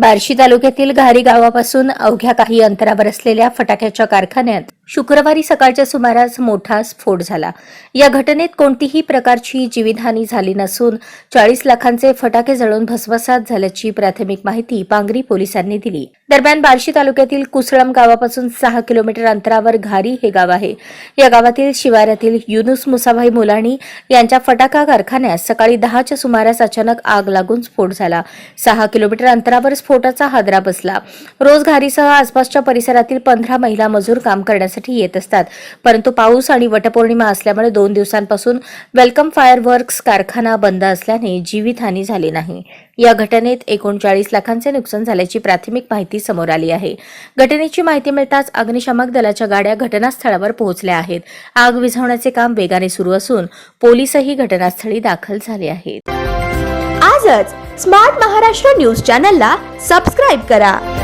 बार्शी तालुक्यातील घारी गावापासून अवघ्या काही अंतरावर असलेल्या फटाक्याच्या कारखान्यात शुक्रवारी सकाळच्या सुमारास मोठा स्फोट झाला. या घटनेत कोणतीही प्रकारची जीवितहानी झाली नसून चाळीस लाखांचे फटाके जळून भस्मसात झाल्याची प्राथमिक माहिती पांगरी पोलिसांनी दिली. दरम्यान बार्शी तालुक्यातील कुसळम गावापासून सहा किलोमीटर अंतरावर घारी हे गाव आहे. या गावातील शिवारातील युनुस मुसाभाई मुलाणी यांच्या फटाका कारखान्यात सकाळी दहाच्या सुमारास अचानक आग लागून स्फोट झाला. सहा किलोमीटर अंतरावर स्फोटाचा हादरा बसला. रोज घारीसह आसपासच्या परिसरातील पंधरा महिला मजूर काम करण्यासाठी येत असतात. परंतु पाऊस आणि वटपौर्णिमा असल्यामुळे दोन दिवसांपासून वेलकम फायर वर्क्स कारखाना बंद असल्याने जीवितहानी झाली नाही. या घटनेत एकोणचाळीस लाखांचे नुकसान झाल्याची प्राथमिक माहिती समोर आली आहे. घटनेची माहिती मिळताच अग्निशामक दलाच्या गाड्या घटनास्थळावर पोहोचल्या आहेत. आग विझवण्याचे काम वेगाने सुरू असून पोलीसही घटनास्थळी दाखल झाले आहेत. आजच स्मार्ट महाराष्ट्र न्यूज चॅनलला सबस्क्राईब करा.